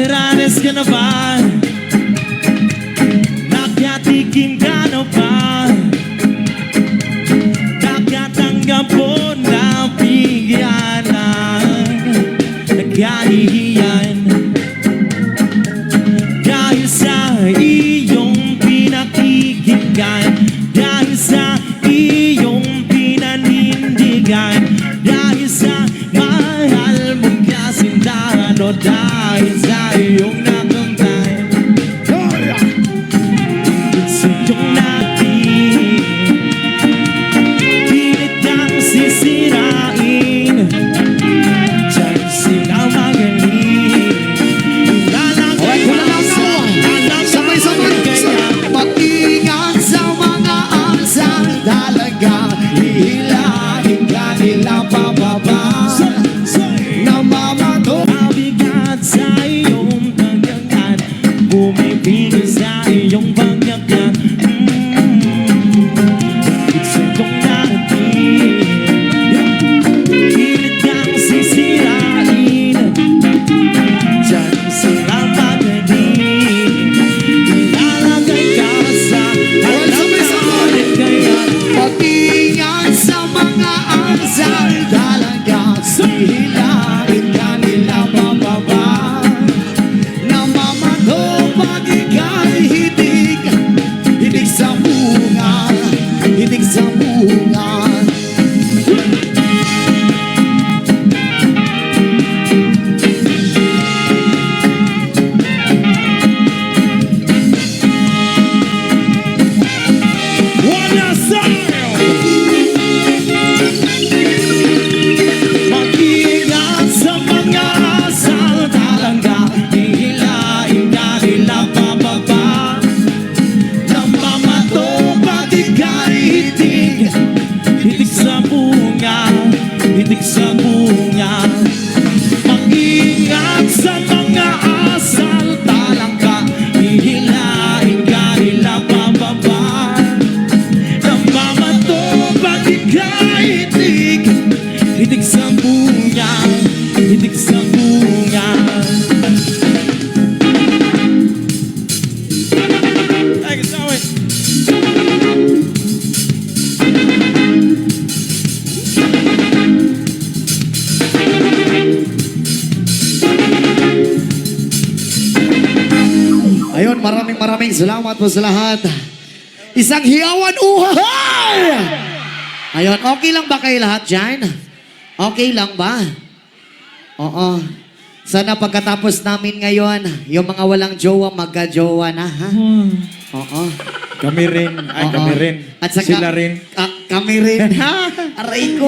ka na ba? Nakatikim ka na ba? Nakatanggap bigyan ng nagkahihiyan Dahil sa iyong pinakikinggan Dahil sa God. out. Ay, kasama eh. Ayun, maraming maraming salamat po sa lahat. Isang hiyawan uhay! Ayun, okay lang ba kayo lahat dyan? Okay lang ba? Oo. Sana pagkatapos namin ngayon, yung mga walang jowa, magka-jowa na, ha? Oo. Kami rin. Ay, Oo. kami rin. At saka, Sila rin. Ah, kami rin. Aray ko.